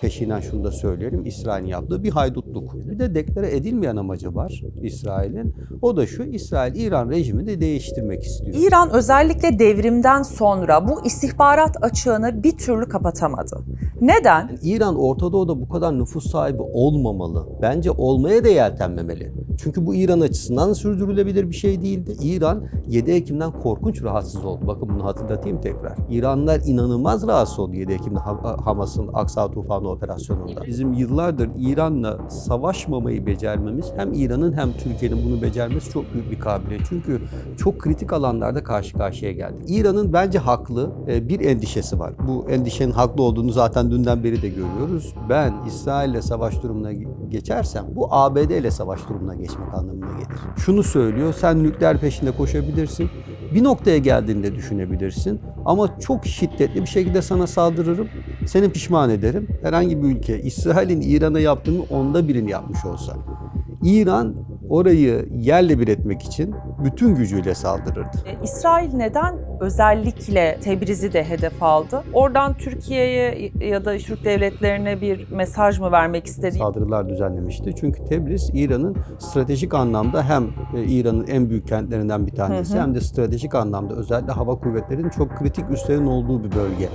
peşinden şunu da söyleyelim. İsrail'in yaptığı bir haydutluk. Bir de deklare edilmeyen amacı var İsrail'in. O da şu, İsrail İran rejimini de değiştirmek istiyor. İran özellikle devrimden sonra bu istihbarat açığını bir türlü kapatamadı. Neden? İran Orta Doğu'da bu kadar nüfus sahibi olmamalı. Bence olmaya da yeltenmemeli. Çünkü bu İran açısından sürdürülebilir bir şey değildi. İran 7 Ekim'den korkunç rahatsız oldu. Bakın bunu hatırlatayım tekrar. İranlılar inanılmaz rahatsız oldu 7 Ekim'de Ha- Hamas'ın Aksa Tufanı operasyonunda. Bizim yıllardır İran'la savaşmamayı becermemiz hem İran'ın hem Türkiye'nin bunu becermesi çok büyük bir kabiliyet. Çünkü çok kritik alanlarda karşı karşıya geldi. İran'ın bence haklı e, bir endişesi var. Bu endişenin haklı olduğunu zaten dünden beri de görüyoruz. Ben İsrail'le savaş durumuna geçersem bu ABD ile savaş durumuna geçmek anlamına gelir. Şunu söylüyor, sen nükleer peşinde koşabilirsin. Bir noktaya geldiğinde düşünebilirsin. Ama çok şiddetli bir şekilde sana saldırırım. Seni pişman ederim. Herhangi bir ülke İsrail'in İran'a yaptığını onda birini yapmış olsa. İran orayı yerle bir etmek için bütün gücüyle saldırırdı. E, İsrail neden özellikle Tebriz'i de hedef aldı? Oradan Türkiye'ye ya da Türk devletlerine bir mesaj mı vermek istedi? saldırılar düzenlemişti. Çünkü Tebriz İran'ın stratejik anlamda hem e, İran'ın en büyük kentlerinden bir tanesi Hı hı. hem de stratejik anlamda özellikle hava kuvvetlerinin çok kritik üslerin olduğu bir bölge.